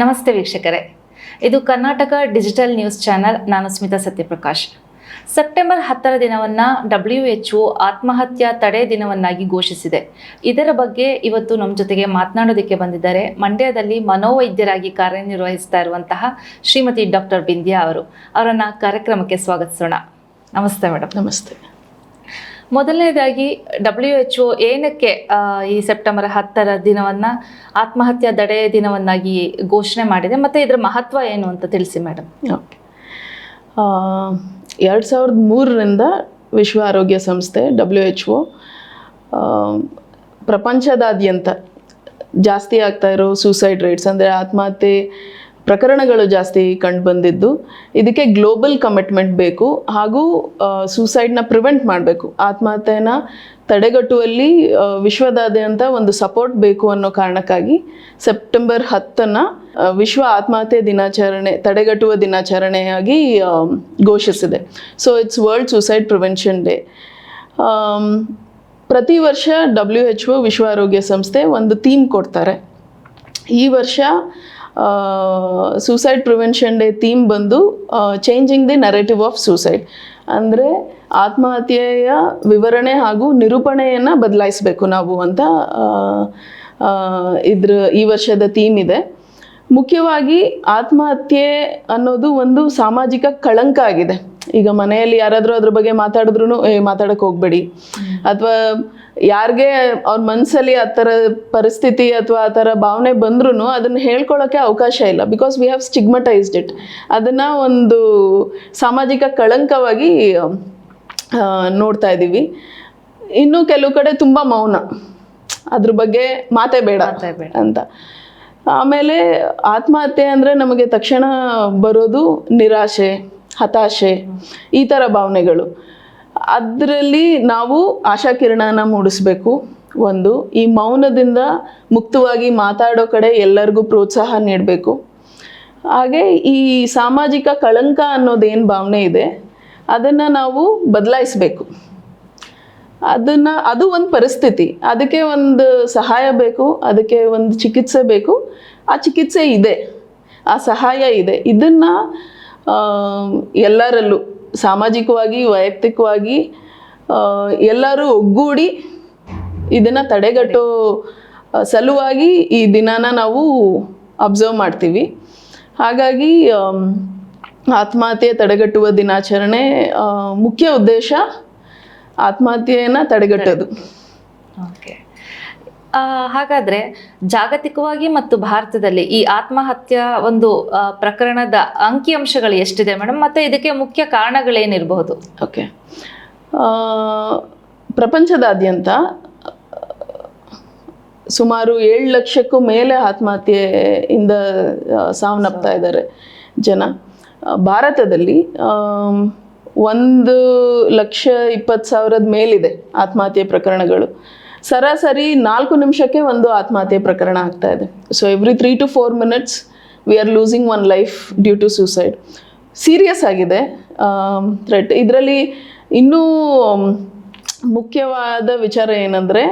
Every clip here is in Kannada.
ನಮಸ್ತೆ ವೀಕ್ಷಕರೇ. ಇದು ಕರ್ನಾಟಕ ಡಿಜಿಟಲ್ ನ್ಯೂಸ್ ಚಾನೆಲ್. ನಾನು ಸ್ಮಿತಾ ಸತ್ಯಪ್ರಕಾಶ್. ಸೆಪ್ಟೆಂಬರ್ ಹತ್ತರ ದಿನವನ್ನು ಡಬ್ಲ್ಯೂ ಎಚ್ ಒ ಆತ್ಮಹತ್ಯಾ ತಡೆ ದಿನವನ್ನಾಗಿ ಘೋಷಿಸಿದೆ. ಇದರ ಬಗ್ಗೆ ಇವತ್ತು ನಮ್ಮ ಜೊತೆಗೆ ಮಾತನಾಡೋದಕ್ಕೆ ಬಂದಿದ್ದಾರೆ ಮಂಡ್ಯದಲ್ಲಿ ಮನೋವೈದ್ಯರಾಗಿ ಕಾರ್ಯನಿರ್ವಹಿಸ್ತಾ ಇರುವಂತಹ ಶ್ರೀಮತಿ ಡಾಕ್ಟರ್ ಬಿಂದ್ಯಾ ಅವರು. ಅವರನ್ನು ಕಾರ್ಯಕ್ರಮಕ್ಕೆ ಸ್ವಾಗತಿಸೋಣ. ನಮಸ್ತೆ ಮೇಡಮ್. ನಮಸ್ತೆ. ಮೊದಲನೇದಾಗಿ ಡಬ್ಲ್ಯೂ ಎಚ್ ಒ ಏನಕ್ಕೆ ಈ ಸೆಪ್ಟೆಂಬರ್ ಹತ್ತರ ದಿನವನ್ನು, ಆತ್ಮಹತ್ಯಾ ದಡೆ ದಿನವನ್ನಾಗಿ ಘೋಷಣೆ ಮಾಡಿದೆ, ಮತ್ತು ಇದರ ಮಹತ್ವ ಏನು ಅಂತ ತಿಳಿಸಿ ಮೇಡಮ್ ಓಕೆ. ಎರಡು ಸಾವಿರದ ಮೂರರಿಂದ ವಿಶ್ವ ಆರೋಗ್ಯ ಸಂಸ್ಥೆ ಡಬ್ಲ್ಯೂ ಎಚ್ ಒ ಪ್ರಪಂಚದಾದ್ಯಂತ ಜಾಸ್ತಿ ಆಗ್ತಾ ಇರೋ ಸೂಸೈಡ್ ರೇಟ್ಸ್ ಅಂದರೆ ಆತ್ಮಹತ್ಯೆ ಪ್ರಕರಣಗಳು ಜಾಸ್ತಿ ಕಂಡು ಬಂದಿದ್ದು ಇದಕ್ಕೆ ಗ್ಲೋಬಲ್ ಕಮಿಟ್ಮೆಂಟ್ ಬೇಕು ಹಾಗೂ ಸೂಸೈಡ್ನ ಪ್ರಿವೆಂಟ್ ಮಾಡಬೇಕು. ಆತ್ಮಹತ್ಯೆನ ತಡೆಗಟ್ಟುವಲ್ಲಿ ವಿಶ್ವದಾದ್ಯಂತ ಒಂದು ಸಪೋರ್ಟ್ ಬೇಕು ಅನ್ನೋ ಕಾರಣಕ್ಕಾಗಿ ಸೆಪ್ಟೆಂಬರ್ ಹತ್ತನ್ನು ವಿಶ್ವ ಆತ್ಮಹತ್ಯೆ ದಿನಾಚರಣೆ, ತಡೆಗಟ್ಟುವ ದಿನಾಚರಣೆಯಾಗಿ ಘೋಷಿಸಿದೆ. So it's world suicide prevention day ಪ್ರತಿ ವರ್ಷ ಡಬ್ಲ್ಯೂ ಎಚ್ ಒ ವಿಶ್ವ ಆರೋಗ್ಯ ಸಂಸ್ಥೆ ಒಂದು ಥೀಮ್ ಕೊಡ್ತಾರೆ. ಈ ವರ್ಷ ಸೂಸೈಡ್ ಪ್ರಿವೆನ್ಷನ್ ಡೇ ಥೀಮ್ ಬಂದು changing the narrative of suicide ಅಂದರೆ ಆತ್ಮಹತ್ಯೆಯ ವಿವರಣೆ ಹಾಗೂ ನಿರೂಪಣೆಯನ್ನು ಬದಲಾಯಿಸಬೇಕು ನಾವು ಅಂತ ಇದ್ರ ಈ ವರ್ಷದ ಥೀಮ್ ಇದೆ. ಮುಖ್ಯವಾಗಿ ಆತ್ಮಹತ್ಯೆ ಅನ್ನೋದು ಒಂದು ಸಾಮಾಜಿಕ ಕಳಂಕ ಆಗಿದೆ. ಈಗ ಮನೆಯಲ್ಲಿ ಯಾರಾದರೂ ಅದ್ರ ಬಗ್ಗೆ ಮಾತಾಡಿದ್ರು ಏ ಮಾತಾಡೋಕೆ ಹೋಗಬೇಡಿ. ಅಥವಾ ಯಾರಿಗೆ ಅವ್ರ ಮನಸ್ಸಲ್ಲಿ ಆ ಥರ ಪರಿಸ್ಥಿತಿ ಅಥವಾ ಆ ಥರ ಭಾವನೆ ಬಂದ್ರೂ ಅದನ್ನ ಹೇಳ್ಕೊಳ್ಳೋಕೆ ಅವಕಾಶ ಇಲ್ಲ. Because we have stigmatized it ಅದನ್ನು ಒಂದು ಸಾಮಾಜಿಕ ಕಳಂಕವಾಗಿ ನೋಡ್ತಾ ಇದ್ದೀವಿ ಇನ್ನು ಕೆಲವು ಕಡೆ ತುಂಬ ಮೌನ. ಅದ್ರ ಬಗ್ಗೆ ಮಾತೇ ಬೇಡ. ಅಂತ. ಆಮೇಲೆ ಆತ್ಮಹತ್ಯೆ ಅಂದರೆ ನಮಗೆ ತಕ್ಷಣ ಬರೋದು ನಿರಾಶೆ ಹತಾಶೆ ಈ ಥರ ಭಾವನೆಗಳು. ಅದರಲ್ಲಿ ನಾವು ಆಶಾಕಿರಣನ ಮೂಡಿಸ್ಬೇಕು. ಒಂದು, ಈ ಮೌನದಿಂದ ಮುಕ್ತವಾಗಿ ಮಾತಾಡೋ ಕಡೆ ಎಲ್ಲರಿಗೂ ಪ್ರೋತ್ಸಾಹ ನೀಡಬೇಕು. ಹಾಗೆ ಈ ಸಾಮಾಜಿಕ ಕಳಂಕ ಅನ್ನೋದೇನು ಭಾವನೆ ಇದೆ, ಅದನ್ನು ನಾವು ಬದಲಾಯಿಸಬೇಕು. ಅದನ್ನು, ಅದು ಒಂದು ಪರಿಸ್ಥಿತಿ. ಅದಕ್ಕೆ ಒಂದು ಸಹಾಯ ಬೇಕು, ಅದಕ್ಕೆ ಒಂದು ಚಿಕಿತ್ಸೆ ಬೇಕು. ಆ ಚಿಕಿತ್ಸೆ ಇದೆ. ಆ ಸಹಾಯ ಇದೆ. ಇದನ್ನು ಎಲ್ಲರಲ್ಲೂ ಸಾಮಾಜಿಕವಾಗಿ, ವೈಯಕ್ತಿಕವಾಗಿ ಎಲ್ಲರೂ ಒಗ್ಗೂಡಿ ಇದನ್ನು ತಡೆಗಟ್ಟೋ ಸಲುವಾಗಿ ಈ ದಿನಾನ ನಾವು ಅಬ್ಸರ್ವ್ ಮಾಡ್ತೀವಿ. ಹಾಗಾಗಿ ಆತ್ಮಹತ್ಯೆ ತಡೆಗಟ್ಟುವ ದಿನಾಚರಣೆ ಮುಖ್ಯ ಉದ್ದೇಶ ಆತ್ಮಹತ್ಯೆಯನ್ನು ತಡೆಗಟ್ಟೋದು. ಹಾಗಾದ್ರೆ ಜಾಗತಿಕವಾಗಿ ಮತ್ತು ಭಾರತದಲ್ಲಿ ಈ ಆತ್ಮಹತ್ಯಾ ಒಂದು ಪ್ರಕರಣದ ಪ್ರಕರಣದ ಅಂಕಿಅಂಶಗಳು ಎಷ್ಟಿದೆ ಮೇಡಮ್? ಮತ್ತೆ ಇದಕ್ಕೆ ಮುಖ್ಯ ಕಾರಣಗಳೇನಿರಬಹುದು? ಓಕೆ ಪ್ರಪಂಚದಾದ್ಯಂತ ಸುಮಾರು ಏಳು ಲಕ್ಷಕ್ಕೂ ಮೇಲೆ ಆತ್ಮಹತ್ಯೆಯಿಂದ ಸಾವನ್ನಪ್ತಾ ಇದ್ದಾರೆ ಜನ. ಭಾರತದಲ್ಲಿ ಒಂದು ಲಕ್ಷ ಇಪ್ಪತ್ತು ಸಾವಿರದ ಮೇಲಿದೆ ಆತ್ಮಹತ್ಯೆ ಪ್ರಕರಣಗಳು. ಸರಾಸರಿ ನಾಲ್ಕು ನಿಮಿಷಕ್ಕೆ ಒಂದು ಆತ್ಮಹತ್ಯೆ ಪ್ರಕರಣ ಆಗ್ತಾ ಇದೆ. So every three to four minutes we are losing one life due to suicide serious ಆಗಿದೆ. ಥ್ರೆಟ್ ಇದರಲ್ಲಿ ಇನ್ನೂ ಮುಖ್ಯವಾದ ವಿಚಾರ ಏನಂದರೆ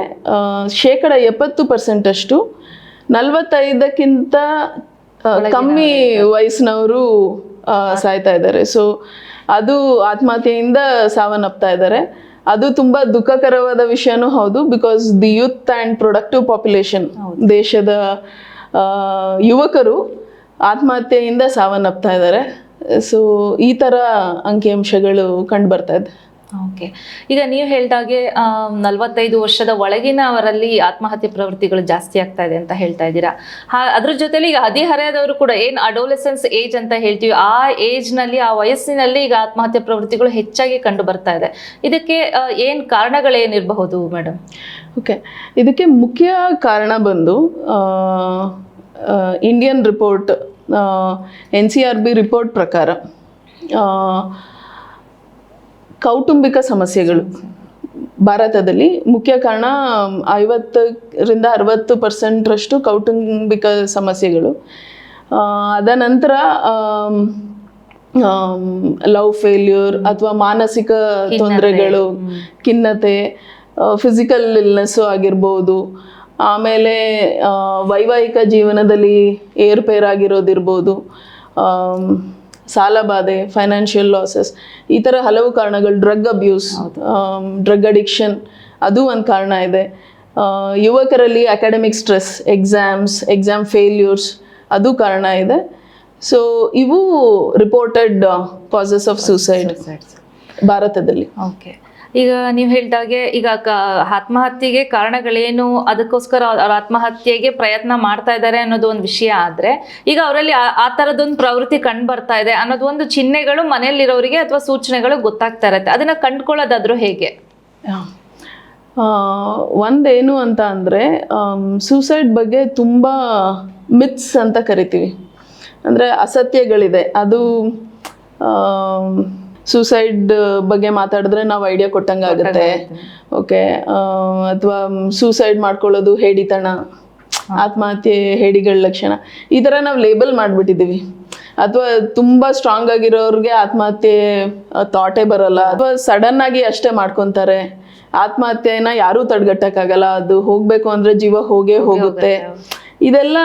ಶೇಕಡ ಎಪ್ಪತ್ತು ಪರ್ಸೆಂಟಷ್ಟು ನಲವತ್ತೈದಕ್ಕಿಂತ ಕಮ್ಮಿ ವಯಸ್ಸಿನವರು ಸಾಯ್ತಾ ಇದ್ದಾರೆ. ಸೊ ಅದು ಆತ್ಮಹತ್ಯೆಯಿಂದ ಸಾವನ್ನಪ್ತಾ ಇದ್ದಾರೆ. ಅದು ತುಂಬಾ ದುಃಖಕರವಾದ ವಿಷಯನೂ ಹೌದು because the youth and productive population ದೇಶದ ಯುವಕರು ಆತ್ಮಹತ್ಯೆಯಿಂದ ಸಾವನ್ನಪ್ತಾ ಇದ್ದಾರೆ. ಸೊ ಈ ಥರ ಅಂಕಿಅಂಶಗಳು ಕಂಡು ಬರ್ತಾ ಇದೆ. ಓಕೆ. ಈಗ ನೀವು ಹೇಳ್ದಾಗೆ ನಲವತ್ತೈದು ವರ್ಷದ ಒಳಗಿನವರಲ್ಲಿ ಆತ್ಮಹತ್ಯೆ ಪ್ರವೃತ್ತಿಗಳು ಜಾಸ್ತಿ ಆಗ್ತಾ ಇದೆ ಅಂತ ಹೇಳ್ತಾ ಇದ್ದೀರಾ. ಹಾ, ಅದ್ರ ಜೊತೆಲಿ ಈಗ ಹದಿಹರೆಯದವರು ಕೂಡ ಏನು ಅಡೋಲೆಸೆನ್ಸ್ ಏಜ್ ಅಂತ ಹೇಳ್ತೀವಿ, ಆ ಏಜ್ನಲ್ಲಿ ಆ ವಯಸ್ಸಿನಲ್ಲಿ ಈಗ ಆತ್ಮಹತ್ಯೆ ಪ್ರವೃತ್ತಿಗಳು ಹೆಚ್ಚಾಗಿ ಕಂಡು ಬರ್ತಾ ಇದೆ. ಇದಕ್ಕೆ ಏನು ಕಾರಣಗಳೇನಿರಬಹುದು ಮೇಡಮ್ ಓಕೆ. ಇದಕ್ಕೆ ಮುಖ್ಯ ಕಾರಣ ಬಂದು Indian report N C R B report ಪ್ರಕಾರ ಕೌಟುಂಬಿಕ ಸಮಸ್ಯೆಗಳು. ಭಾರತದಲ್ಲಿ ಮುಖ್ಯ ಕಾರಣ ಐವತ್ತರಿಂದ ಅರವತ್ತು ಪರ್ಸೆಂಟ್ರಷ್ಟು ಕೌಟುಂಬಿಕ ಸಮಸ್ಯೆಗಳು. ಅದ ನಂತರ ಲವ್ ಫೇಲ್ಯೂರ್ ಅಥವಾ ಮಾನಸಿಕ ತೊಂದರೆಗಳು ಖಿನ್ನತೆ ಫಿಸಿಕಲ್ ಇಲ್ನೆಸ್ಸು ಆಗಿರ್ಬೋದು ಆಮೇಲೆ ವೈವಾಹಿಕ ಜೀವನದಲ್ಲಿ ಏರುಪೇರಾಗಿರೋದಿರ್ಬೋದು ಆಮ್, ಸಾಲ ಬಾಧೆ ಫೈನಾನ್ಷಿಯಲ್ ಲಾಸಸ್ ಈ ಥರ ಹಲವು ಕಾರಣಗಳು ಡ್ರಗ್ ಅಬ್ಯೂಸ್ ಡ್ರಗ್ ಅಡಿಕ್ಷನ್ ಅದು ಒಂದು ಕಾರಣ ಇದೆ. ಯುವಕರಲ್ಲಿ academic stress exams exam failures ಅದು ಕಾರಣ ಇದೆ. ಸೊ ಇವು ರಿಪೋರ್ಟೆಡ್ ಕಾಸಸ್ ಆಫ್ ಸೂಸೈಡ್ ಭಾರತದಲ್ಲಿ. ಓಕೆ ಈಗ ನೀವು ಹೇಳಿದಾಗೆ ಈಗ ಆತ್ಮಹತ್ಯೆಗೆ ಕಾರಣಗಳೇನು? ಅದಕ್ಕೋಸ್ಕರ ಅವ್ರ ಆತ್ಮಹತ್ಯೆಗೆ ಪ್ರಯತ್ನ ಮಾಡ್ತಾ ಇದ್ದಾರೆ ಅನ್ನೋದು ಒಂದು ವಿಷಯ ಆದರೆ, ಈಗ ಅವರಲ್ಲಿ ಆ ಥರದೊಂದು ಪ್ರವೃತ್ತಿ ಕಂಡು ಬರ್ತಾ ಇದೆ ಅನ್ನೋದು ಒಂದು ಚಿಹ್ನೆಗಳು ಮನೆಯಲ್ಲಿರೋರಿಗೆ ಅಥವಾ ಸೂಚನೆಗಳು ಗೊತ್ತಾಗ್ತಾ ಇರತ್ತೆ. ಅದನ್ನು ಕಂಡುಕೊಳ್ಳೋದಾದ್ರೂ ಹೇಗೆ? ಒಂದೇನು ಅಂತ ಅಂದರೆ ಸೂಸೈಡ್ ಬಗ್ಗೆ ತುಂಬ ಮಿತ್ಸ್ ಅಂತ ಕರಿತೀವಿ. ಅಂದರೆ ಅಸತ್ಯಗಳಿದೆ. ಅದು ಸೂಸೈಡ್ ಬಗ್ಗೆ ಮಾತಾಡಿದ್ರೆ ನಾವು ಐಡಿಯಾ ಕೊಟ್ಟಂಗೆ ಆಗುತ್ತೆ. ಓಕೆ ಅಥವಾ ಸೂಸೈಡ್ ಮಾಡ್ಕೊಳ್ಳೋದು ಹೇಡಿತನ ಆತ್ಮಹತ್ಯೆ ಹೇಡಿಗಳ ಲಕ್ಷಣ ಈ ಥರ ನಾವು ಲೇಬಲ್ ಮಾಡಿಬಿಟ್ಟಿದ್ದೀವಿ ಅಥವಾ ತುಂಬ ಸ್ಟ್ರಾಂಗ್ ಆಗಿರೋರಿಗೆ ಆತ್ಮಹತ್ಯೆ ಥಾಟೇ ಬರಲ್ಲ. ಅಥವಾ ಸಡನ್ ಆಗಿ ಅಷ್ಟೇ ಮಾಡ್ಕೊತಾರೆ. ಆತ್ಮಹತ್ಯೆನ ಯಾರೂ ತಡೆಗಟ್ಟಕ್ಕಾಗಲ್ಲ. ಅದು ಹೋಗ್ಬೇಕು ಅಂದ್ರೆ ಜೀವ ಹೋಗೇ ಹೋಗುತ್ತೆ. ಇದೆಲ್ಲ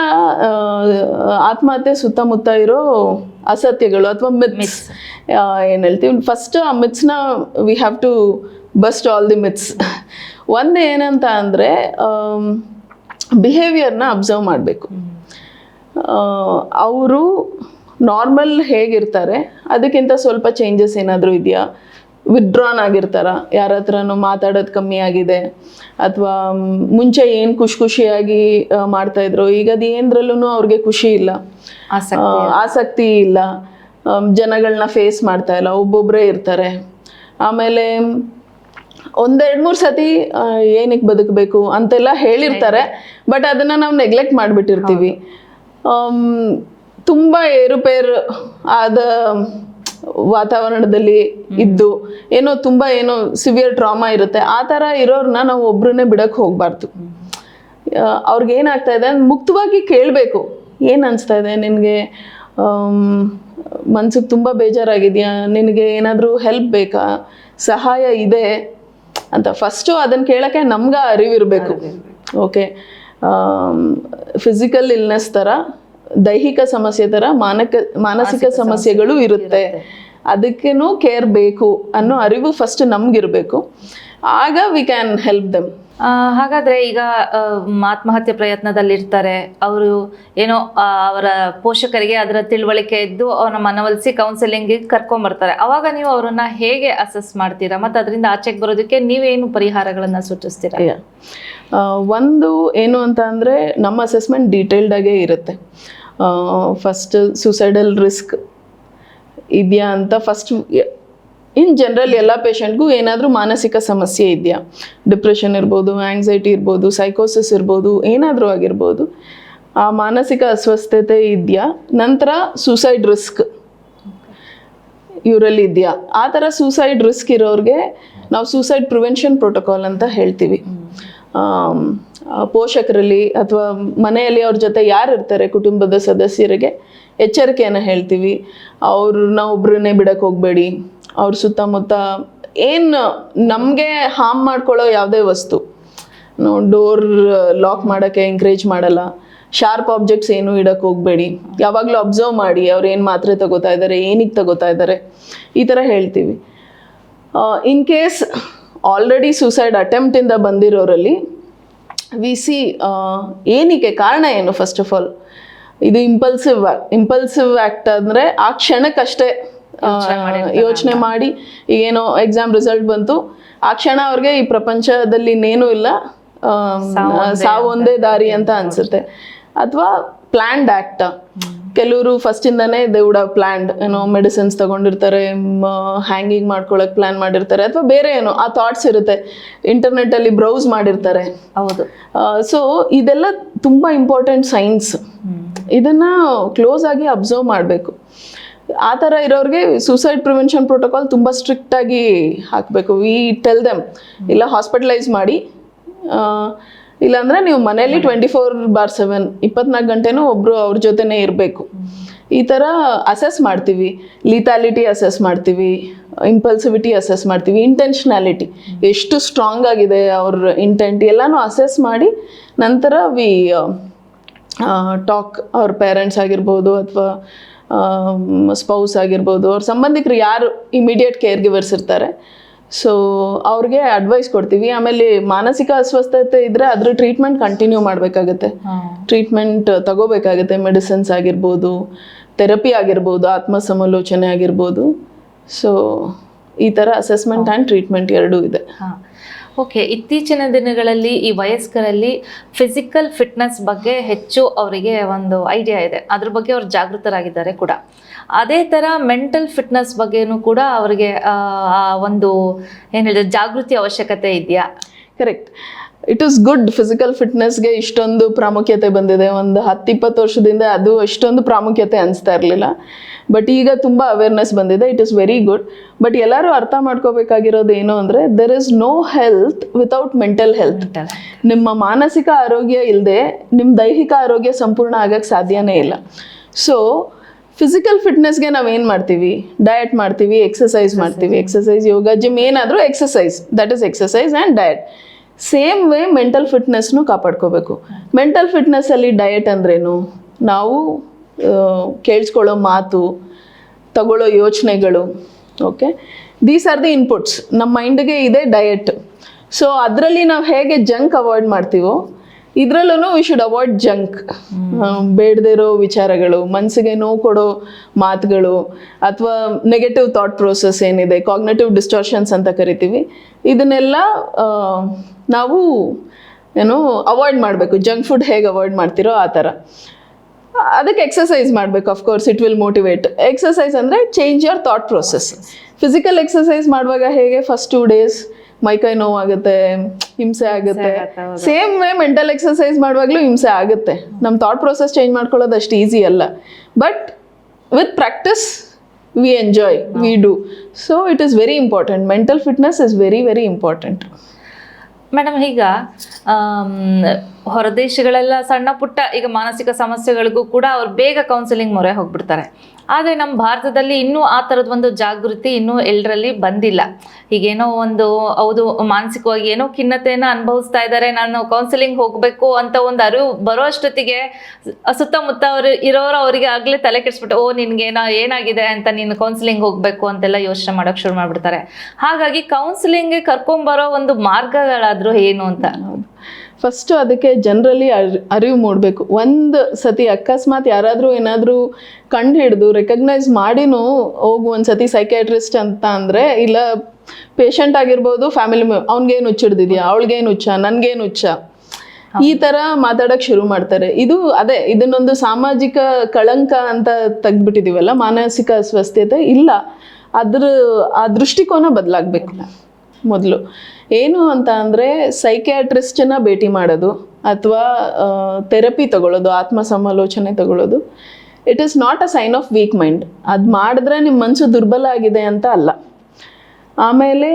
ಆತ್ಮಹತ್ಯೆ ಸುತ್ತಮುತ್ತ ಇರೋ ಅಸತ್ಯಗಳು ಅಥವಾ ಮಿತ್ಸ್ ಏನು ಹೇಳ್ತೀವಿ? ಫಸ್ಟ್ ಆ ಮಿತ್ಸ್ನ we have to bust all the myths ಒಂದು ಏನಂತ ಅಂದರೆ ಬಿಹೇವಿಯರ್ನ ಅಬ್ಸರ್ವ್ ಮಾಡಬೇಕು. ಅವರು ನಾರ್ಮಲ್ ಹೇಗಿರ್ತಾರೆ ಅದಕ್ಕಿಂತ ಸ್ವಲ್ಪ ಚೇಂಜಸ್ ಏನಾದರೂ ಇದೆಯಾ? ವಿಡ್ರಾನ್ ಆಗಿರ್ತಾರ. ಯಾರ ಹತ್ರನೂ ಮಾತಾಡೋದು ಕಮ್ಮಿ ಆಗಿದೆ. ಅಥವಾ ಮುಂಚೆ ಏನು ಖುಷಿ ಖುಷಿಯಾಗಿ ಮಾಡ್ತಾ ಇದ್ರು ಈಗ ಅದು ಏನರಲ್ಲೂ ಅವ್ರಿಗೆ ಖುಷಿ ಇಲ್ಲ. ಆಸಕ್ತಿ ಆಸಕ್ತಿ ಇಲ್ಲ. ಜನಗಳನ್ನ ಫೇಸ್ ಮಾಡ್ತಾ ಇಲ್ಲ ಒಬ್ಬೊಬ್ಬರೇ ಇರ್ತಾರೆ. ಆಮೇಲೆ ಒಂದೆರಡು ಮೂರು ಸತಿ ಏನಕ್ಕೆ ಬದುಕಬೇಕು ಅಂತೆಲ್ಲ ಹೇಳಿರ್ತಾರೆ ಬಟ್ ಅದನ್ನ ನಾವು ನೆಗ್ಲೆಕ್ಟ್ ಮಾಡಿಬಿಟ್ಟಿರ್ತೀವಿ. ತುಂಬ ಏರುಪೇರು ಆದ ವಾತಾವರಣದಲ್ಲಿ ಇದ್ದು ಏನೋ ತುಂಬಾ ಏನೋ ಸಿವಿಯರ್ ಟ್ರಾಮಾ ಇರುತ್ತೆ ಆ ಥರ ಇರೋರ್ನ ನಾವು ಒಬ್ರನ್ನೇ ಬಿಡಕ್ಕೆ ಹೋಗ್ಬಾರ್ದು. ಅವ್ರಿಗೆ ಏನಾಗ್ತಾ ಇದೆ ಮುಕ್ತವಾಗಿ ಕೇಳಬೇಕು. ಏನು ಅನಿಸ್ತಾ ಇದೆ ನಿನಗೆ? ಮನ್ಸಿಗೆ ತುಂಬ ಬೇಜಾರಾಗಿದೆಯಾ? ನಿನಗೆ ಏನಾದರೂ ಹೆಲ್ಪ್ ಬೇಕಾ? ಸಹಾಯ ಇದೆ ಅಂತ ಫಸ್ಟು ಅದನ್ನು ಕೇಳೋಕ್ಕೆ ನಮ್ಗೆ ಅರಿವಿರಬೇಕು. ಓಕೆ ಫಿಸಿಕಲ್ ಇಲ್ನೆಸ್ ಥರ ದೈಹಿಕ ಸಮಸ್ಯೆ ಥರ ಮಾನಕ ಮಾನಸಿಕ ಸಮಸ್ಯೆಗಳು ಇರುತ್ತೆ. ಅದಕ್ಕೇನು ಕೇರ್ ಬೇಕು ಅನ್ನೋ ಅರಿವು ಫಸ್ಟ್ ನಮಗಿರಬೇಕು. ಆಗ ವಿ ಕ್ಯಾನ್ ಹೆಲ್ಪ್ ದೆಮ್ ಹಾಗಾದ್ರೆ ಈಗ ಆತ್ಮಹತ್ಯೆ ಪ್ರಯತ್ನದಲ್ಲಿರ್ತಾರೆ. ಅವರು ಏನೋ ಅವರ ಪೋಷಕರಿಗೆ ಅದರ ತಿಳುವಳಿಕೆ ಇದ್ದು ಅವ್ರನ್ನ ಮನವೊಲಿಸಿ ಕೌನ್ಸಿಲಿಂಗ್ ಕರ್ಕೊಂಬರ್ತಾರೆ. ಅವಾಗ ನೀವು ಅವರನ್ನ ಹೇಗೆ ಅಸೆಸ್ ಮಾಡ್ತೀರಾ? ಮತ್ತೆ ಅದರಿಂದ ಆಚೆಗೆ ಬರೋದಕ್ಕೆ ನೀವೇನು ಪರಿಹಾರಗಳನ್ನು ಸೂಚಿಸ್ತೀರಾ. ಒಂದು ಏನು ಅಂತ ಅಂದರೆ ನಮ್ಮ ಅಸೆಸ್ಮೆಂಟ್ ಡೀಟೇಲ್ಡಾಗೇ ಇರುತ್ತೆ. ಫಸ್ಟ್ ಸುಸೈಡಲ್ ರಿಸ್ಕ್ ಇದೆಯಾ ಅಂತ ಫಸ್ಟ್ ಇನ್ ಜನರಲ್ ಎಲ್ಲ ಪೇಷಂಟ್ಗೂ ಏನಾದರೂ ಮಾನಸಿಕ ಸಮಸ್ಯೆ ಇದೆಯಾ? ಡಿಪ್ರೆಷನ್ ಇರ್ಬೋದು ಆ್ಯಂಗ್ಸೈಟಿ ಇರ್ಬೋದು ಸೈಕೋಸಿಸ್ ಇರ್ಬೋದು, ಏನಾದರೂ ಆಗಿರ್ಬೋದು, ಆ ಮಾನಸಿಕ ಅಸ್ವಸ್ಥತೆ ಇದೆಯಾ? ನಂತರ ಸೂಸೈಡ್ ರಿಸ್ಕ್ ಇವರಲ್ಲಿ ಇದೆಯಾ? ಆ ಥರ ಸೂಸೈಡ್ ರಿಸ್ಕ್ ಇರೋರಿಗೆ ನಾವು ಸೂಸೈಡ್ ಪ್ರಿವೆನ್ಷನ್ ಪ್ರೋಟೋಕಾಲ್ ಅಂತ ಹೇಳ್ತೀವಿ. ಪೋಷಕರಲ್ಲಿ ಅಥವಾ ಮನೆಯಲ್ಲಿ ಅವ್ರ ಜೊತೆ ಯಾರು ಇರ್ತಾರೆ ಕುಟುಂಬದ ಸದಸ್ಯರಿಗೆ ಎಚ್ಚರಿಕೆಯನ್ನು ಹೇಳ್ತೀವಿ. ಅವ್ರನ್ನ ಒಬ್ಬರನ್ನೇ ಬಿಡಕ್ಕೆ ಹೋಗಬೇಡಿ. ಅವ್ರ ಸುತ್ತಮುತ್ತ ಏನು ನಮಗೆ ಹಾರ್ಮ್ ಮಾಡ್ಕೊಳ್ಳೋ ಯಾವುದೇ ವಸ್ತು. ಡೋರ್ ಲಾಕ್ ಮಾಡೋಕ್ಕೆ ಎಂಕರೇಜ್ ಮಾಡಲ್ಲ. ಶಾರ್ಪ್ ಆಬ್ಜೆಕ್ಟ್ಸ್ ಏನು ಇಡಕ್ಕೆ ಹೋಗಬೇಡಿ. ಯಾವಾಗಲೂ ಅಬ್ಸರ್ವ್ ಮಾಡಿ, ಅವ್ರು ಏನು ಮಾತ್ರೆ ತಗೋತಾ ಇದ್ದಾರೆ ಏನಕ್ಕೆ ತಗೋತಾ ಇದ್ದಾರೆ ಈ ಥರ ಹೇಳ್ತೀವಿ. ಇನ್ ಕೇಸ್ ಆಲ್ರೆಡಿ ಸೂಸೈಡ್ ಅಟೆಂಪ್ಟಿಂದ ಬಂದಿರೋರಲ್ಲಿ ವಿ ಸಿ ಏನಕ್ಕೆ ಕಾರಣ ಏನು ಫಸ್ಟ್ ಆಫ್ ಆಲ್ ಇದು ಇಂಪಲ್ಸಿವ್ ಇಂಪಲ್ಸಿವ್ ಆ್ಯಕ್ಟ್ ಅಂದರೆ ಆ ಕ್ಷಣಕ್ಕಷ್ಟೇ ಯೋಚನೆ ಮಾಡಿ ಏನೋ ಎಕ್ಸಾಮ್ ರಿಸಲ್ಟ್ ಬಂತು. ಆ ಕ್ಷಣ ಅವ್ರಿಗೆ ಈ ಪ್ರಪಂಚದಲ್ಲಿ ಇನ್ನೇನು ಇಲ್ಲ. ಸಾವು ಒಂದೇ ದಾರಿ ಅಂತ ಅನ್ಸುತ್ತೆ. ಅಥವಾ ಪ್ಲ್ಯಾಂಡ್ ಆಕ್ಟ್ ಕೆಲವರು ಫಸ್ಟಿಂದಾನೇ ದೇ ವುಡ್ ಹವ್ ಪ್ಲ್ಯಾಂಡ್ ಏನೋ ಮೆಡಿಸಿನ್ಸ್ ತಗೊಂಡಿರ್ತಾರೆ ಹ್ಯಾಂಗಿಂಗ್ ಮಾಡ್ಕೊಳಕ್ ಪ್ಲಾನ್ ಮಾಡಿರ್ತಾರೆ ಅಥವಾ ಬೇರೆ ಏನೋ ಆ ಥಾಟ್ಸ್ ಇರುತ್ತೆ. ಇಂಟರ್ನೆಟ್ ಅಲ್ಲಿ ಬ್ರೌಸ್ ಮಾಡಿರ್ತಾರೆ. ಹೌದು. ಸೊ ಇದೆಲ್ಲ ತುಂಬಾ ಇಂಪಾರ್ಟೆಂಟ್ ಸೈನ್ಸ್ ಇದನ್ನ ಕ್ಲೋಸ್ ಆಗಿ ಅಬ್ಸರ್ವ್ ಮಾಡಬೇಕು. ಆ ಥರ ಇರೋರಿಗೆ ಸೂಸೈಡ್ ಪ್ರಿವೆನ್ಷನ್ ಪ್ರೋಟೋಕಾಲ್ ತುಂಬ ಸ್ಟ್ರಿಕ್ಟಾಗಿ ಹಾಕಬೇಕು. ವಿ ಟೆಲ್ ದೆಮ್ ಇಲ್ಲ ಹಾಸ್ಪಿಟಲೈಸ್ ಮಾಡಿ ಇಲ್ಲಾಂದರೆ ನೀವು ಮನೇಲಿ ಟ್ವೆಂಟಿ ಫೋರ್ ಬಾರ್ ಸೆವೆನ್ ಇಪ್ಪತ್ನಾಲ್ಕು ಗಂಟೆನೂ ಒಬ್ಬರು ಅವ್ರ ಜೊತೆನೇ ಇರಬೇಕು. ಈ ಥರ ಅಸೆಸ್ ಮಾಡ್ತೀವಿ. ಲೀತಾಲಿಟಿ ಅಸೆಸ್ ಮಾಡ್ತೀವಿ ಇಂಪಲ್ಸಿವಿಟಿ ಅಸೆಸ್ ಮಾಡ್ತೀವಿ ಇಂಟೆನ್ಷನಾಲಿಟಿ ಎಷ್ಟು ಸ್ಟ್ರಾಂಗ್ ಆಗಿದೆ ಅವ್ರ ಇಂಟೆಂಟ್ ಎಲ್ಲನೂ ಅಸೆಸ್ ಮಾಡಿ, ನಂತರ ವಿ ಟಾಕ್ ಅವ್ರ ಪೇರೆಂಟ್ಸ್ ಆಗಿರ್ಬೋದು ಅಥವಾ ಸ್ಪೌಸ್ ಆಗಿರ್ಬೋದು ಅವ್ರ ಸಂಬಂಧಿಕರು ಯಾರು ಇಮಿಡಿಯೇಟ್ ಕೇರ್ ಗಿವರ್ಸ್ ಇರ್ತಾರೆ ಸೊ ಅವ್ರಿಗೆ ಅಡ್ವೈಸ್ ಕೊಡ್ತೀವಿ. ಆಮೇಲೆ ಮಾನಸಿಕ ಅಸ್ವಸ್ಥತೆ ಇದ್ದರೆ ಅದ್ರ ಟ್ರೀಟ್ಮೆಂಟ್ ಕಂಟಿನ್ಯೂ ಮಾಡಬೇಕಾಗತ್ತೆ. ಟ್ರೀಟ್ಮೆಂಟ್ ತಗೋಬೇಕಾಗತ್ತೆ. ಮೆಡಿಸಿನ್ಸ್ ಆಗಿರ್ಬೋದು ಥೆರಪಿ ಆಗಿರ್ಬೋದು ಆತ್ಮ ಸಮಾಲೋಚನೆ ಆಗಿರ್ಬೋದು. ಸೊ ಈ ಥರ ಅಸೆಸ್ಮೆಂಟ್ ಆ್ಯಂಡ್ ಟ್ರೀಟ್ಮೆಂಟ್ ಎರಡೂ ಇದೆ. ಓಕೆ, ಇತ್ತೀಚಿನ ದಿನಗಳಲ್ಲಿ ಈ ವಯಸ್ಕರಲ್ಲಿ ಫಿಸಿಕಲ್ ಫಿಟ್ನೆಸ್ ಬಗ್ಗೆ ಹೆಚ್ಚು ಅವರಿಗೆ ಒಂದು ಐಡಿಯಾ ಇದೆ. ಅದ್ರ ಬಗ್ಗೆ ಅವ್ರು ಜಾಗೃತರಾಗಿದ್ದಾರೆ ಕೂಡ. ಅದೇ ಥರ ಮೆಂಟಲ್ ಫಿಟ್ನೆಸ್ ಬಗ್ಗೆನೂ ಕೂಡ ಅವರಿಗೆ ಒಂದು ಏನು ಹೇಳಿದ್ರೆ ಜಾಗೃತಿ ಅವಶ್ಯಕತೆ ಇದೆಯಾ? Correct it is good physical ಫಿಟ್ನೆಸ್ಗೆ ಇಷ್ಟೊಂದು ಪ್ರಾಮುಖ್ಯತೆ ಬಂದಿದೆ. ಒಂದು ಹತ್ತು ಇಪ್ಪತ್ತು ವರ್ಷದಿಂದ ಅದು ಅಷ್ಟೊಂದು ಪ್ರಾಮುಖ್ಯತೆ ಅನಿಸ್ತಾ ಇರಲಿಲ್ಲ. ಬಟ್ ಈಗ ತುಂಬ ಅವೇರ್ನೆಸ್ ಬಂದಿದೆ. It is very good but ಎಲ್ಲರೂ ಅರ್ಥ ಮಾಡ್ಕೋಬೇಕಾಗಿರೋದು ಏನು ಅಂದರೆ there is no health without mental health ನಿಮ್ಮ ಮಾನಸಿಕ ಆರೋಗ್ಯ ಇಲ್ಲದೆ ನಿಮ್ಮ ದೈಹಿಕ ಆರೋಗ್ಯ ಸಂಪೂರ್ಣ ಆಗೋಕ್ಕೆ ಸಾಧ್ಯನೇ ಇಲ್ಲ. ಸೊ ಫಿಸಿಕಲ್ ಫಿಟ್ನೆಸ್ಗೆ ನಾವೇನು ಮಾಡ್ತೀವಿ? ಡಯಟ್ ಮಾಡ್ತೀವಿ ಎಕ್ಸಸೈಸ್ ಮಾಡ್ತೀವಿ. ಎಕ್ಸಸೈಸ್ ಯೋಗ ಜಿಮ್ ಏನಾದರೂ exercise that is exercise and diet same way mental ಫಿಟ್ನೆಸ್ನು ಕಾಪಾಡ್ಕೋಬೇಕು. ಮೆಂಟಲ್ ಫಿಟ್ನೆಸ್ಸಲ್ಲಿ ಡಯಟ್ ಅಂದ್ರೇನು? ನಾವು ಕೇಳಿಸ್ಕೊಳ್ಳೋ ಮಾತು ತಗೊಳ್ಳೋ ಯೋಚನೆಗಳು okay these are the inputs ನಮ್ಮ ಮೈಂಡ್ಗೆ ಇದೆ ಡಯಟ್ ಸೊ ಅದರಲ್ಲಿ ನಾವು ಹೇಗೆ ಜಂಕ್ ಅವಾಯ್ಡ್ ಮಾಡ್ತೀವೋ ಇದರಲ್ಲೂ ವಿ ಶುಡ್ ಅವಾಯ್ಡ್ ಜಂಕ್ ಬೇಡದೇ ಇರೋ ವಿಚಾರಗಳು ಮನಸ್ಸಿಗೆ ನೋವು ಕೊಡೋ ಮಾತುಗಳು ಅಥವಾ ನೆಗೆಟಿವ್ ಥಾಟ್ ಪ್ರೋಸೆಸ್ ಏನಿದೆ ಕಾಗ್ನೇಟಿವ್ ಡಿಸ್ಟಾರ್ಷನ್ಸ್ ಅಂತ ಕರಿತೀವಿ ಇದನ್ನೆಲ್ಲ ನಾವು ಏನು ಅವಾಯ್ಡ್ ಮಾಡಬೇಕು. ಜಂಕ್ ಫುಡ್ ಹೇಗೆ ಅವಾಯ್ಡ್ ಮಾಡ್ತೀರೋ ಆ ಥರ. ಅದಕ್ಕೆ ಎಕ್ಸಸೈಸ್ ಮಾಡಬೇಕು of course it will motivate exercise ಅಂದರೆ change your thought process physical exercise ಮಾಡುವಾಗ ಹೇಗೆ? ಫಸ್ಟ್ ಟೂ ಡೇಸ್ ಮೈಕೈ ನೋವಾಗುತ್ತೆ ಹಿಂಸೆ ಆಗುತ್ತೆ. ಸೇಮ್ ವೇ ಮೆಂಟಲ್ ಎಕ್ಸಸೈಸ್ ಮಾಡುವಾಗಲೂ ಹಿಂಸೆ ಆಗುತ್ತೆ. ನಮ್ಮ ಥಾಟ್ ಪ್ರೊಸೆಸ್ ಚೇಂಜ್ ಮಾಡ್ಕೊಳ್ಳೋದು ಅಷ್ಟು ಈಸಿ ಅಲ್ಲ. But with practice we enjoy we do so it is very important mental fitness is very very important madam ಈಗ ಹೊರದೇಶಗಳೆಲ್ಲ ಸಣ್ಣ ಪುಟ್ಟ ಈಗ ಮಾನಸಿಕ ಸಮಸ್ಯೆಗಳಿಗೂ ಕೂಡ ಅವ್ರು ಬೇಗ ಕೌನ್ಸಿಲಿಂಗ್ ಮೊರೆ ಹೋಗ್ಬಿಡ್ತಾರೆ. ಆದರೆ ನಮ್ಮ ಭಾರತದಲ್ಲಿ ಇನ್ನೂ ಆ ಥರದ ಒಂದು ಜಾಗೃತಿ ಇನ್ನೂ ಎಲ್ಲರಲ್ಲಿ ಬಂದಿಲ್ಲ. ಈಗೇನೋ ಒಂದು, ಹೌದು, ಮಾನಸಿಕವಾಗಿ ಏನೋ ಖಿನ್ನತೆಯನ್ನು ಅನುಭವಿಸ್ತಾ ಇದ್ದಾರೆ ನಾನು ಕೌನ್ಸಿಲಿಂಗ್ ಹೋಗಬೇಕು ಅಂತ ಒಂದು ಅರಿವು ಬರೋ ಅಷ್ಟೊತ್ತಿಗೆ ಸುತ್ತಮುತ್ತ ಅವರು ಇರೋರು ಅವರಿಗೆ ಆಗಲೇ ತಲೆ ಕೆಡಿಸ್ಬಿಟ್ಟು, ಓ, ನಿನ್ಗೇನೋ ಏನಾಗಿದೆ ಅಂತ ನೀನು ಕೌನ್ಸಿಲಿಂಗ್ ಹೋಗಬೇಕು ಅಂತೆಲ್ಲ ಯೋಚನೆ ಮಾಡೋಕ್ಕೆ ಶುರು ಮಾಡಿಬಿಡ್ತಾರೆ. ಹಾಗಾಗಿ ಕೌನ್ಸಿಲಿಂಗ್ಗೆ ಕರ್ಕೊಂಬರೋ ಒಂದು ಮಾರ್ಗಗಳಾದರೂ ಏನು ಅಂತ? ಫಸ್ಟು ಅದಕ್ಕೆ ಜನರಲ್ಲಿ ಅರಿವು ಮೂಡಬೇಕು. ಒಂದು ಸತಿ ಅಕಸ್ಮಾತ್ ಯಾರಾದರೂ ಏನಾದರೂ ಕಂಡು ಹಿಡಿದು ರೆಕಗ್ನೈಸ್ ಮಾಡಿನೂ ಹೋಗು ಒಂದು ಸತಿ ಸೈಕ್ಯಾಟ್ರಿಸ್ಟ್ ಅಂತ ಅಂದರೆ ಇಲ್ಲ ಪೇಷಂಟ್ ಆಗಿರ್ಬೋದು ಫ್ಯಾಮಿಲಿ ಮೆ ಅವ್ನಿಗೇನು ಹುಚ್ಚಿಡ್ದಿದ್ಯಾ ಅವಳಿಗೇನು ಹುಚ್ಚ? ನನಗೇನು ಹುಚ್ಚ? ಈ ಥರ ಮಾತಾಡೋಕ್ಕೆ ಶುರು ಮಾಡ್ತಾರೆ. ಇದು ಅದೇ ಇದನ್ನೊಂದು ಸಾಮಾಜಿಕ ಕಳಂಕ ಅಂತ ತೆಗ್ದ್ಬಿಟ್ಟಿದೀವಲ್ಲ ಮಾನಸಿಕ ಅಸ್ವಸ್ಥತೆ ಇಲ್ಲ. ಅದ್ರ ಆ ದೃಷ್ಟಿಕೋನ ಬದಲಾಗಬೇಕು ಮೊದಲು. ಏನು ಅಂತ ಅಂದರೆ ಸೈಕ್ಯಾಟ್ರಿಸ್ಟನ್ನ ಭೇಟಿ ಮಾಡೋದು ಅಥವಾ ಥೆರಪಿ ತಗೊಳ್ಳೋದು ಆತ್ಮ ಸಮಾಲೋಚನೆ ತಗೊಳ್ಳೋದು. It is not a sign of weak mind ಅದು ಮಾಡಿದ್ರೆ ನಿಮ್ಮ ಮನಸ್ಸು ದುರ್ಬಲ ಆಗಿದೆ ಅಂತ ಅಲ್ಲ. ಆಮೇಲೆ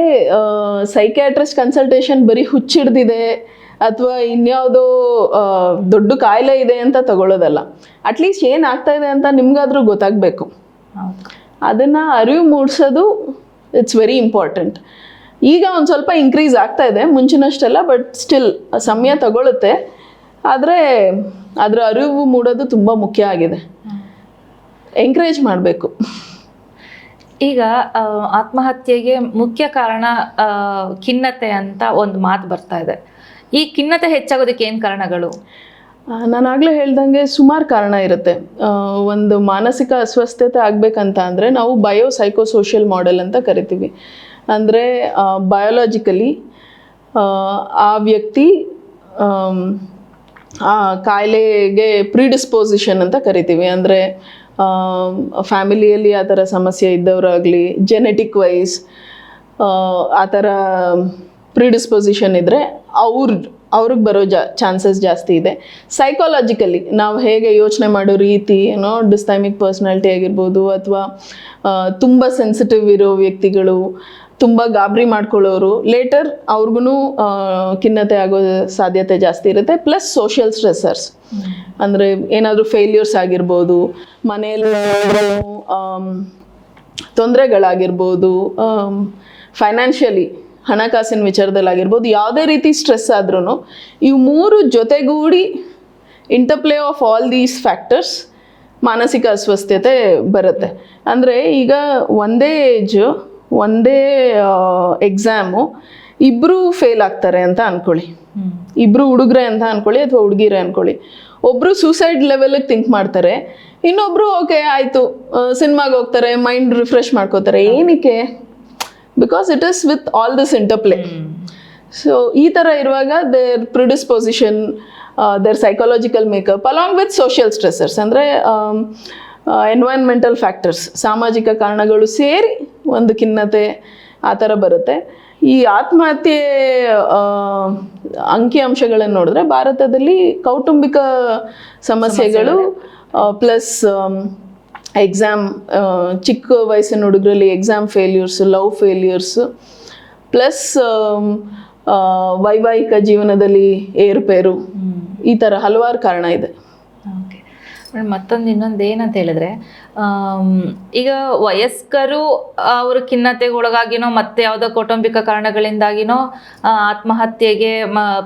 ಸೈಕ್ಯಾಟ್ರಿಸ್ಟ್ ಕನ್ಸಲ್ಟೇಷನ್ ಬರೀ ಹುಚ್ಚಿಡ್ದಿದೆ ಅಥವಾ ಇನ್ಯಾವುದೋ ದೊಡ್ಡ ಕಾಯಿಲೆ ಇದೆ ಅಂತ ತಗೊಳ್ಳೋದಲ್ಲ. ಅಟ್ಲೀಸ್ಟ್ ಏನಾಗ್ತಾ ಇದೆ ಅಂತ ನಿಮ್ಗಾದ್ರೂ ಗೊತ್ತಾಗಬೇಕು. ಅದನ್ನು ಅರಿವು ಮೂಡಿಸೋದು ಇಟ್ಸ್ ವೆರಿ ಇಂಪಾರ್ಟೆಂಟ್ ಈಗ ಒಂದು ಸ್ವಲ್ಪ ಇನ್ಕ್ರೀಸ್ ಆಗ್ತಾ ಇದೆ ಮುಂಚಿನಷ್ಟೆಲ್ಲ ಬಟ್ ಸ್ಟಿಲ್ ಸಮಯ ತಗೊಳುತ್ತೆ. ಆದರೆ ಅದರ ಅರಿವು ಮೂಡೋದು ತುಂಬ ಮುಖ್ಯ ಆಗಿದೆ. ಎಂಕರೇಜ್ ಮಾಡಬೇಕು. ಈಗ ಆತ್ಮಹತ್ಯೆಗೆ ಮುಖ್ಯ ಕಾರಣ ಖಿನ್ನತೆ ಅಂತ ಒಂದು ಮಾತು ಬರ್ತಾ ಇದೆ. ಈ ಖಿನ್ನತೆ ಹೆಚ್ಚಾಗೋದಕ್ಕೆ ಏನು ಕಾರಣಗಳು? ನಾನು ಆಗಲೇ ಹೇಳ್ದಂಗೆ ಸುಮಾರು ಕಾರಣ ಇರುತ್ತೆ. ಒಂದು ಮಾನಸಿಕ ಅಸ್ವಸ್ಥತೆ ಆಗಬೇಕಂತ ಅಂದರೆ ನಾವು ಬಯೋ ಸೈಕೋಸೋಷಿಯಲ್ ಮಾಡೆಲ್ ಅಂತ ಕರಿತೀವಿ. ಅಂದರೆ ಬಯೋಲಾಜಿಕಲಿ ಆ ವ್ಯಕ್ತಿ ಆ ಕಾಯಿಲೆಗೆ ಪ್ರಿಡಿಸ್ಪೋಸಿಷನ್ ಅಂತ ಕರಿತೀವಿ. ಅಂದರೆ ಫ್ಯಾಮಿಲಿಯಲ್ಲಿ ಆ ಥರ ಸಮಸ್ಯೆ ಇದ್ದವರಾಗಲಿ ಜೆನೆಟಿಕ್ ವೈಸ್ ಆ ಥರ ಪ್ರಿಡಿಸ್ಪೊಸಿಷನ್ ಇದ್ದರೆ ಅವ್ರ, ಅವ್ರಿಗೆ ಬರೋ ಜಾ ಚಾನ್ಸಸ್ ಜಾಸ್ತಿ ಇದೆ. ಸೈಕಾಲಜಿಕಲಿ ನಾವು ಹೇಗೆ ಯೋಚನೆ ಮಾಡೋ ರೀತಿ ಏನೋ ಡಿಸ್ತೈಮಿಕ್ ಪರ್ಸ್ನಾಲಿಟಿ ಆಗಿರ್ಬೋದು, ಅಥವಾ ತುಂಬ ಸೆನ್ಸಿಟಿವ್ ಇರೋ ವ್ಯಕ್ತಿಗಳು ತುಂಬ ಗಾಬರಿ ಮಾಡ್ಕೊಳ್ಳೋರು. ಲೇಟರ್ ಅವ್ರಿಗೂ ಖಿನ್ನತೆ ಆಗೋ ಸಾಧ್ಯತೆ ಜಾಸ್ತಿ ಇರುತ್ತೆ. ಪ್ಲಸ್ ಸೋಷಿಯಲ್ ಸ್ಟ್ರೆಸ್ಸರ್ಸ್ ಅಂದರೆ ಏನಾದರೂ ಫೇಲ್ಯೂರ್ಸ್ ಆಗಿರ್ಬೋದು ಮನೆಯಲ್ಲಿ ತೊಂದರೆಗಳಾಗಿರ್ಬೋದು ಫೈನಾನ್ಷಿಯಲಿ ಹಣಕಾಸಿನ ವಿಚಾರದಲ್ಲಾಗಿರ್ಬೋದು ಯಾವುದೇ ರೀತಿ ಸ್ಟ್ರೆಸ್ ಆದ್ರೂ ಇವು ಮೂರು ಜೊತೆಗೂಡಿ interplay of all these factors ಮಾನಸಿಕ ಅಸ್ವಸ್ಥತೆ ಬರುತ್ತೆ. ಅಂದರೆ ಈಗ ಒಂದೇ ಏಜು ಒಂದೇ ಎಕ್ಸಾಮು ಇಬ್ಬರು ಫೇಲ್ ಆಗ್ತಾರೆ ಅಂತ ಅಂದ್ಕೊಳ್ಳಿ ಇಬ್ರು ಹುಡುಗ್ರೆ ಅಂತ ಅನ್ಕೊಳ್ಳಿ ಅಥವಾ ಹುಡುಗಿರೆ ಅನ್ಕೊಳ್ಳಿ. ಒಬ್ರು ಸೂಸೈಡ್ ಲೆವೆಲಿಗೆ ಥಿಂಕ್ ಮಾಡ್ತಾರೆ ಇನ್ನೊಬ್ರು ಓಕೆ ಆಯ್ತು ಸಿನಿಮಾಗೆ ಹೋಗ್ತಾರೆ ಮೈಂಡ್ ರಿಫ್ರೆಶ್ ಮಾಡ್ಕೋತಾರೆ. ಏನಕ್ಕೆ? Because it is with all this interplay so ಈ ಥರ ಇರುವಾಗ their predisposition their psychological makeup along with social stressors ಅಂದರೆ ಎನ್ವೈರ್ನ್ಮೆಂಟಲ್ ಫ್ಯಾಕ್ಟರ್ಸ್ ಸಾಮಾಜಿಕ ಕಾರಣಗಳು ಸೇರಿ ಒಂದು ಖಿನ್ನತೆ ಆ ಥರ ಬರುತ್ತೆ. ಈ ಆತ್ಮಹತ್ಯೆ ಅಂಕಿಅಂಶಗಳನ್ನು ನೋಡಿದ್ರೆ ಭಾರತದಲ್ಲಿ ಕೌಟುಂಬಿಕ ಸಮಸ್ಯೆಗಳು ಪ್ಲಸ್ ಎಕ್ಸಾಮ್ ಚಿಕ್ಕ ವಯಸ್ಸಿನ ಹುಡುಗರಲ್ಲಿ exam failures love failures plus ವೈವಾಹಿಕ ಜೀವನದಲ್ಲಿ ಏರುಪೇರು, ಈ ಥರ ಹಲವಾರು ಕಾರಣ ಇದೆ. ಮತ್ತೊಂದು ಇನ್ನೊಂದು ಏನಂತ ಹೇಳಿದ್ರೆ ಈಗ ವಯಸ್ಕರು ಅವ್ರ ಖಿನ್ನತೆಗೊಳಗಾಗಿನೋ, ಮತ್ತೆ ಯಾವುದೋ ಕೌಟುಂಬಿಕ ಕಾರಣಗಳಿಂದಾಗಿನೋ ಆತ್ಮಹತ್ಯೆಗೆ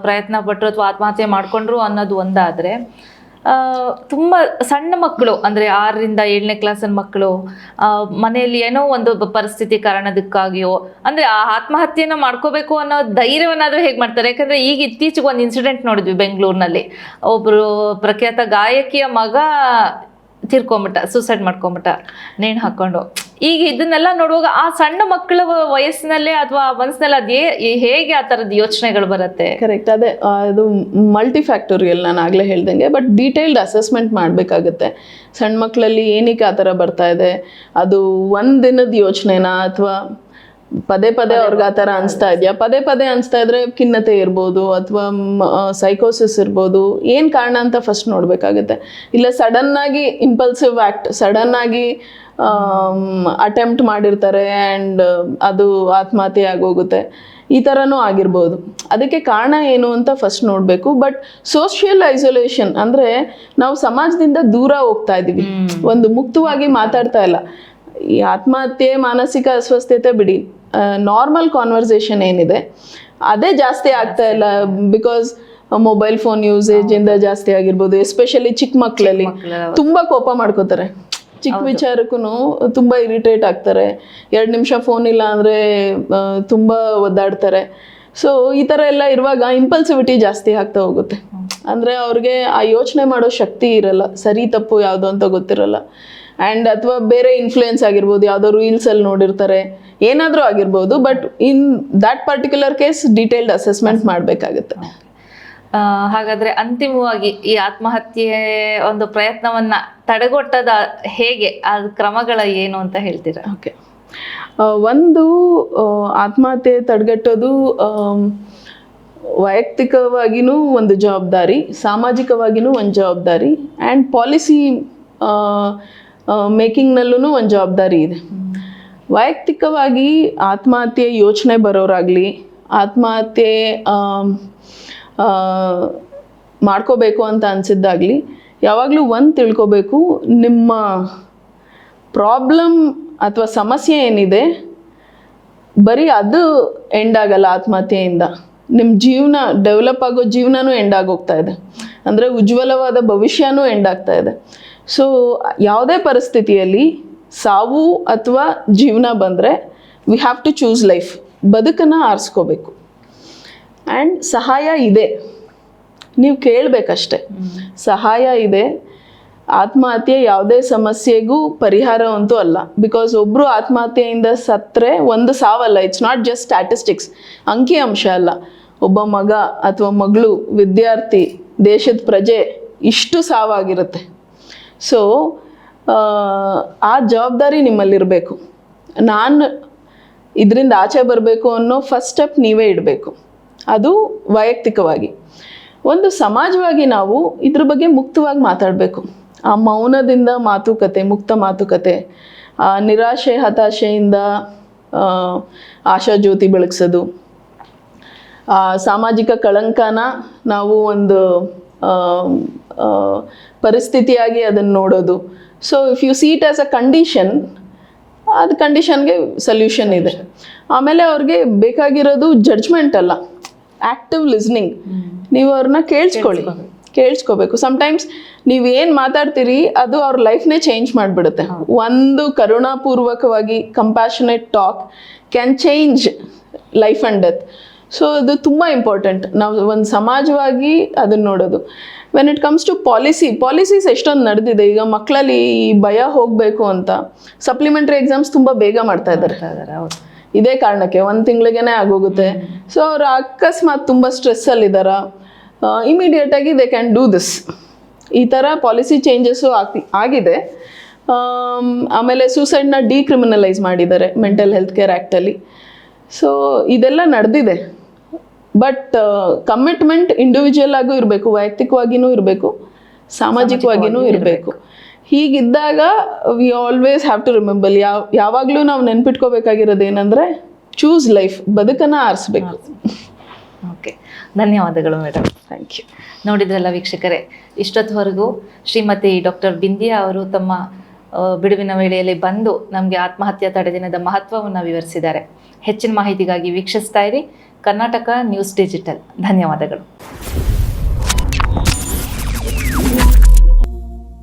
ಪ್ರಯತ್ನ ಪಟ್ಟರು ಅಥವಾ ಆತ್ಮಹತ್ಯೆ ಮಾಡ್ಕೊಂಡ್ರು ಅನ್ನೋದು ಒಂದಾದರೆ ತುಂಬ ಸಣ್ಣ ಮಕ್ಕಳು, ಅಂದರೆ ಆರರಿಂದ ಏಳನೇ ಕ್ಲಾಸಿನ ಮಕ್ಕಳು ಮನೆಯಲ್ಲಿ ಏನೋ ಒಂದು ಪರಿಸ್ಥಿತಿ ಕಾರಣದಕ್ಕಾಗಿಯೋ, ಅಂದರೆ ಆ ಆತ್ಮಹತ್ಯೆಯನ್ನು ಮಾಡ್ಕೋಬೇಕು ಅನ್ನೋ ಧೈರ್ಯವನ್ನಾದರೂ ಹೇಗೆ ಮಾಡ್ತಾರೆ? ಯಾಕಂದರೆ ಈಗ ಇತ್ತೀಚೆಗೆ ಒಂದು ಇನ್ಸಿಡೆಂಟ್ ನೋಡಿದ್ವಿ ಬೆಂಗಳೂರಿನಲ್ಲಿ. ಒಬ್ಬರು ಪ್ರಖ್ಯಾತ ಗಾಯಕಿಯ ಮಗ ತೀರ್ಕೊಂಬಿಟ್ಟ ಸೂಸೈಡ್ ಮಾಡ್ಕೊಂಬಿಟ್ಟ, ನೇಣು ಹಾಕೊಂಡು ಈಗ ಇದನ್ನೆಲ್ಲ ನೋಡುವಾಗ ಆ ಸಣ್ಣ ಮಕ್ಕಳ ವಯಸ್ಸಿನಲ್ಲೇ ಅಥವಾ ಮನಸ್ಸಿನಲ್ಲಿ ಅದೇ ಹೇಗೆ ಆ ತರದ ಯೋಚನೆಗಳು ಬರುತ್ತೆ? ಕರೆಕ್ಟ್ ಅದೇ ಅದು ಮಲ್ಟಿ ಫ್ಯಾಕ್ಟೋರಿಯಲ್ ನಾನು ಆಗಲೇ ಹೇಳ್ದಂಗೆ ಬಟ್ ಡೀಟೇಲ್ಡ್ ಅಸೆಸ್ಮೆಂಟ್ ಮಾಡಬೇಕಾಗುತ್ತೆ. ಸಣ್ಣ ಮಕ್ಕಳಲ್ಲಿ ಏನಕ್ಕೆ ಆ ಥರ ಬರ್ತಾ ಇದೆ? ಅದು ಒಂದು ದಿನದ ಯೋಚನೆನಾ? ಅಥವಾ ಪದೇ ಪದೇ ಅವ್ರಿಗೆ ಆ ಥರ ಅನಿಸ್ತಾ ಇದೆಯಾ? ಪದೇ ಪದೇ ಅನಿಸ್ತಾ ಇದ್ರೆ ಖಿನ್ನತೆ ಇರ್ಬೋದು ಅಥವಾ ಸೈಕೋಸಿಸ್ ಇರ್ಬೋದು. ಏನು ಕಾರಣ ಅಂತ ಫಸ್ಟ್ ನೋಡಬೇಕಾಗುತ್ತೆ. ಇಲ್ಲ ಸಡನ್ನಾಗಿ ಇಂಪಲ್ಸಿವ್ ಆ್ಯಕ್ಟ್ ಸಡನ್ನಾಗಿ ಅಟೆಂಪ್ಟ್ ಮಾಡಿರ್ತಾರೆ ಆ್ಯಂಡ್ ಅದು ಆತ್ಮಹತ್ಯೆ ಆಗೋಗುತ್ತೆ. ಈ ಥರನೂ ಆಗಿರ್ಬೋದು. ಅದಕ್ಕೆ ಕಾರಣ ಏನು ಅಂತ ಫಸ್ಟ್ ನೋಡಬೇಕು. ಬಟ್ ಸೋಷಿಯಲ್ ಐಸೋಲೇಷನ್ ಅಂದರೆ ನಾವು ಸಮಾಜದಿಂದ ದೂರ ಹೋಗ್ತಾ ಇದ್ದೀವಿ. ಒಂದು ಮುಕ್ತವಾಗಿ ಮಾತಾಡ್ತಾ ಇಲ್ಲ. ಈ ಆತ್ಮಹತ್ಯೆ ಮಾನಸಿಕ ಅಸ್ವಸ್ಥತೆ ಬಿಡಿ. ನಾರ್ಮಲ್ ಕಾನ್ವರ್ಸೇಷನ್ ಏನಿದೆ. ಅದೇ ಜಾಸ್ತಿ ಆಗ್ತಾ ಇಲ್ಲ ಬಿಕಾಸ್ ಮೊಬೈಲ್ ಫೋನ್ ಯೂಸೇಜ್ ಇಂದ ಜಾಸ್ತಿ ಆಗಿರ್ಬೋದು. ಎಸ್ಪೆಷಲಿ ಚಿಕ್ಕ ಮಕ್ಕಳಲ್ಲಿ. ತುಂಬಾ ಕೋಪ ಮಾಡ್ಕೋತಾರೆ. ಚಿಕ್ಕ ವಿಚಾರಕ್ಕೂ ತುಂಬಾ ಇರಿಟೇಟ್ ಆಗ್ತಾರೆ. ಎರಡು ನಿಮಿಷ ಫೋನ್ ಇಲ್ಲ ಅಂದ್ರೆ ತುಂಬಾ ಒದ್ದಾಡ್ತಾರೆ. ಸೊ ಈ ಥರ ಎಲ್ಲ ಇರುವಾಗ ಇಂಪಲ್ಸಿವಿಟಿ ಜಾಸ್ತಿ ಆಗ್ತಾ ಹೋಗುತ್ತೆ. ಅಂದ್ರೆ ಅವ್ರಿಗೆ ಆ ಯೋಚನೆ ಮಾಡೋ ಶಕ್ತಿ ಇರಲ್ಲ. ಸರಿ ತಪ್ಪು ಯಾವುದು ಅಂತ ಗೊತ್ತಿರಲ್ಲ. ಆ್ಯಂಡ್ ಅಥವಾ ಬೇರೆ ಇನ್ಫ್ಲೂಯೆನ್ಸ್ ಆಗಿರ್ಬೋದು ಯಾವುದೋ ರೀಲ್ಸಲ್ಲಿ ನೋಡಿರ್ತಾರೆ. ಏನಾದರೂ ಆಗಿರ್ಬೋದು but in that particular case detailed assessment ಮಾಡಬೇಕಾಗುತ್ತೆ. ಹಾಗಾದ್ರೆ ಅಂತಿಮವಾಗಿ ಈ ಆತ್ಮಹತ್ಯೆ ಒಂದು ಪ್ರಯತ್ನವನ್ನ ತಡೆಗಟ್ಟದ ಹೇಗೆ, ಆ ಕ್ರಮಗಳ ಏನು ಅಂತ ಹೇಳ್ತೀರಾ? ಓಕೆ. ಒಂದು ಆತ್ಮಹತ್ಯೆ ತಡೆಗಟ್ಟೋದು ವೈಯಕ್ತಿಕವಾಗಿನೂ ಒಂದು ಜವಾಬ್ದಾರಿ, ಸಾಮಾಜಿಕವಾಗಿನೂ ಒಂದು ಜವಾಬ್ದಾರಿ ಆ್ಯಂಡ್ ಪಾಲಿಸಿ ಮೇಕಿಂಗ್ನಲ್ಲೂ ಒಂದು ಜವಾಬ್ದಾರಿ ಇದೆ. ವೈಯಕ್ತಿಕವಾಗಿ ಆತ್ಮಹತ್ಯೆ ಯೋಚನೆ ಬರೋರಾಗಲಿ, ಆತ್ಮಹತ್ಯೆ ಮಾಡ್ಕೋಬೇಕು ಅಂತ ಅನಿಸಿದ್ದಾಗಲಿ, ಯಾವಾಗಲೂ ಒಂದು ತಿಳ್ಕೋಬೇಕು, ನಿಮ್ಮ ಪ್ರಾಬ್ಲಮ್ ಅಥವಾ ಸಮಸ್ಯೆ ಏನಿದೆ, ಬರೀ ಅದು ಎಂಡ್ ಆಗಲ್ಲ ಆತ್ಮಹತ್ಯೆಯಿಂದ. ನಿಮ್ಮ ಜೀವನ ಡೆವಲಪ್ ಆಗೋ ಜೀವನನೂ ಎಂಡ್ ಆಗೋಗ್ತಾ ಇದೆ. ಅಂದರೆ ಉಜ್ವಲವಾದ ಭವಿಷ್ಯನೂ ಎಂಡ್ ಆಗ್ತಾ ಇದೆ. ಸೊ ಯಾವುದೇ ಪರಿಸ್ಥಿತಿಯಲ್ಲಿ ಸಾವು ಅಥವಾ ಜೀವನ ಬಂದರೆ we have to choose life ಬದುಕನ್ನು ಆರಿಸ್ಕೋಬೇಕು. ಆ್ಯಂಡ್ ಸಹಾಯ ಇದೆ. ನೀವು ಕೇಳಬೇಕಷ್ಟೆ. ಸಹಾಯ ಇದೆ. ಆತ್ಮಹತ್ಯೆ ಯಾವುದೇ ಸಮಸ್ಯೆಗೂ ಪರಿಹಾರ ಅಂತೂ ಅಲ್ಲ. ಬಿಕಾಸ್ ಒಬ್ಬರು ಆತ್ಮಹತ್ಯೆಯಿಂದ ಸತ್ತರೆ ಒಂದು ಸಾವಲ್ಲ. ಇಟ್ಸ್ ನಾಟ್ ಜಸ್ಟ್ ಸ್ಟ್ಯಾಟಿಸ್ಟಿಕ್ಸ್ ಅಂಕಿ ಅಂಶ ಅಲ್ಲ. ಒಬ್ಬ ಮಗ ಅಥವಾ ಮಗಳು, ವಿದ್ಯಾರ್ಥಿ, ದೇಶದ ಪ್ರಜೆ ಇಷ್ಟು ಸಾವಾಗಿರುತ್ತೆ. ಸೊ ಆ ಜವಾಬ್ದಾರಿ ನಿಮ್ಮಲ್ಲಿರಬೇಕು. ನಾನು ಇದರಿಂದ ಆಚೆ ಬರಬೇಕು ಅನ್ನೋ ಫಸ್ಟ್ ಸ್ಟೆಪ್ ನೀವೇ ಇಡಬೇಕು. ಅದು ವೈಯಕ್ತಿಕವಾಗಿ. ಒಂದು ಸಮಾಜವಾಗಿ ನಾವು ಇದ್ರ ಬಗ್ಗೆ ಮುಕ್ತವಾಗಿ ಮಾತಾಡಬೇಕು. ಆ ಮೌನದಿಂದ ಮಾತುಕತೆ, ಮುಕ್ತ ಮಾತುಕತೆ, ಆ ನಿರಾಶೆ, ಹತಾಶೆಯಿಂದ ಆಶಾ ಜ್ಯೋತಿ ಬೆಳಗ್ಸೋದು, ಆ ಸಾಮಾಜಿಕ ಕಳಂಕನ ನಾವು ಒಂದು ಪರಿಸ್ಥಿತಿಯಾಗಿ ಅದನ್ನು ನೋಡೋದು. So if you see it as a condition ಅದು ಕಂಡೀಷನ್ಗೆ ಸೊಲ್ಯೂಷನ್ ಇದೆ. ಆಮೇಲೆ ಅವ್ರಿಗೆ ಬೇಕಾಗಿರೋದು ಜಡ್ಜ್ಮೆಂಟ್ ಅಲ್ಲ. ಆ್ಯಕ್ಟಿವ್ ಲಿಸ್ನಿಂಗ್ ನೀವು ಅವ್ರನ್ನ ಕೇಳಿಸ್ಕೊಳ್ಳಿ. ಕೇಳಿಸ್ಕೋಬೇಕು. ಸಮಟೈಮ್ಸ್ ನೀವು ಏನು ಮಾತಾಡ್ತೀರಿ ಅದು ಅವ್ರ ಲೈಫ್ನೇ ಚೇಂಜ್ ಮಾಡಿಬಿಡುತ್ತೆ. ಒಂದು ಕರುಣಾಪೂರ್ವಕವಾಗಿ compassionate talk can change life and death so ಅದು ತುಂಬ ಇಂಪಾರ್ಟೆಂಟ್ ನಾವು ಒಂದು ಸಮಾಜವಾಗಿ ಅದನ್ನು ನೋಡೋದು. When it comes to policy policies ಎಷ್ಟೊಂದು ನಡೆದಿದೆ. ಈಗ ಮಕ್ಕಳಲ್ಲಿ ಈ ಭಯ ಹೋಗಬೇಕು ಅಂತ ಸಪ್ಲಿಮೆಂಟ್ರಿ ಎಕ್ಸಾಮ್ಸ್ ತುಂಬ ಬೇಗ ಮಾಡ್ತಾ ಇದ್ದಾರೆ. ಇದೇ ಕಾರಣಕ್ಕೆ ಒಂದು ತಿಂಗಳಿಗೇನೆ ಆಗೋಗುತ್ತೆ. ಸೊ ಅವರು ಅಕಸ್ಮಾತ್ ತುಂಬ ಸ್ಟ್ರೆಸ್ಸಲ್ಲಿದ್ದಾರ ಇಮಿಡಿಯೇಟಾಗಿ ದೇ ಕ್ಯಾನ್ ಡೂ ದಿಸ್ ಈ ಥರ ಪಾಲಿಸಿ ಚೇಂಜಸ್ಸು ಆಗಿ ಆಗಿದೆ. ಆಮ್, ಆಮೇಲೆ ಸೂಸೈಡ್ನ ಡಿಕ್ರಿಮಿನಲೈಸ್ ಮಾಡಿದ್ದಾರೆ ಮೆಂಟಲ್ ಹೆಲ್ತ್ ಕೇರ್ ಆ್ಯಕ್ಟಲ್ಲಿ ಸೊ ಇದೆಲ್ಲ ನಡೆದಿದೆ. ಬಟ್ ಕಮಿಟ್ಮೆಂಟ್ ಇಂಡಿವಿಜುವಲ್ ಆಗೂ ಇರಬೇಕು ವೈಯಕ್ತಿಕವಾಗಿಯೂ ಇರಬೇಕು ಸಾಮಾಜಿಕವಾಗಿಯೂ ಇರಬೇಕು. ಹೀಗಿದ್ದಾಗ we always have to remember ಯಾವ ಯಾವಾಗಲೂ ನಾವು ನೆನ್ಪಿಟ್ಕೋಬೇಕಾಗಿರೋದು ಏನಂದರೆ ಚೂಸ್ ಲೈಫ್ ಬದುಕನ್ನು ಆರಿಸ್ಬೇಕು. ಓಕೆ ಧನ್ಯವಾದಗಳು ಮೇಡಮ್ ಥ್ಯಾಂಕ್ ಯು ನೋಡಿದ್ರಲ್ಲ ವೀಕ್ಷಕರೇ ಇಷ್ಟೊತ್ತವರೆಗೂ ಶ್ರೀಮತಿ ಡಾಕ್ಟರ್ ಬಿಂದಿಯಾ ಅವರು ತಮ್ಮ ಬಿಡುವಿನ ವೇಳೆಯಲ್ಲಿ ಬಂದು ನಮಗೆ ಆತ್ಮಹತ್ಯಾ ತಡೆ ದಿನದ ಮಹತ್ವವನ್ನು ವಿವರಿಸಿದ್ದಾರೆ. ಹೆಚ್ಚಿನ ಮಾಹಿತಿಗಾಗಿ ವೀಕ್ಷಿಸ್ತಾ ಇರಿ ಕರ್ನಾಟಕ ನ್ಯೂಸ್ ಡಿಜಿಟಲ್. ಧನ್ಯವಾದಗಳು.